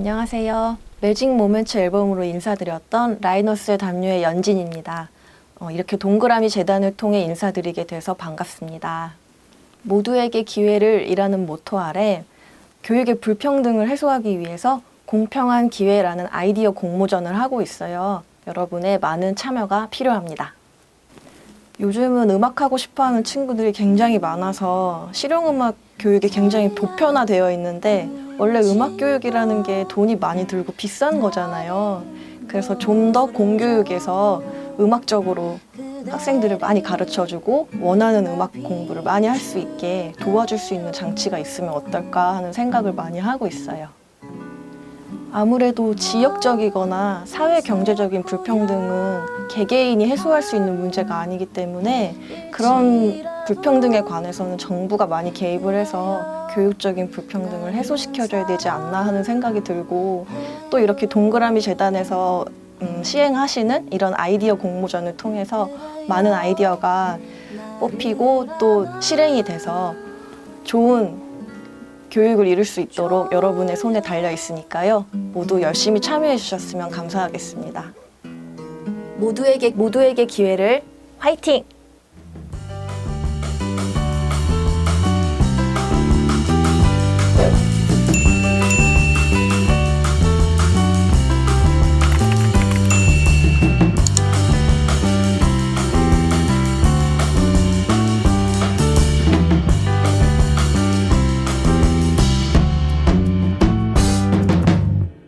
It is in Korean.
안녕하세요. 매직 모멘츠 앨범으로 인사드렸던 라이너스의 담요의 연진입니다. 어, 이렇게 동그라미 재단을 통해 인사드리게 돼서 반갑습니다. 모두에게 기회를 이라는 모토 아래 교육의 불평등을 해소하기 위해서 공평한 기회라는 아이디어 공모전을 하고 있어요. 여러분의 많은 참여가 필요합니다. 요즘은 음악 하고 싶어 하는 친구들이 굉장히 많아서 실용음악 교육이 굉장히 보편화되어 있는데 원래 음악 교육이라는 게 돈이 많이 들고 비싼 거잖아요. 그래서 좀 더 공교육에서 음악적으로 학생들을 많이 가르쳐 주고 원하는 음악 공부를 많이 할 수 있게 도와줄 수 있는 장치가 있으면 어떨까 하는 생각을 많이 하고 있어요. 아무래도 지역적이거나 사회 경제적인 불평등은 개개인이 해소할 수 있는 문제가 아니기 때문에 그런 불평등에 관해서는 정부가 많이 개입을 해서 교육적인 불평등을 해소시켜줘야 되지 않나 하는 생각이 들고 또 이렇게 동그라미 재단에서 음, 시행하시는 이런 아이디어 공모전을 통해서 많은 아이디어가 뽑히고 또 실행이 돼서 좋은 교육을 이룰 수 있도록 여러분의 손에 달려 있으니까요. 모두 열심히 참여해 주셨으면 감사하겠습니다. 모두에게 모두에게 기회를 화이팅!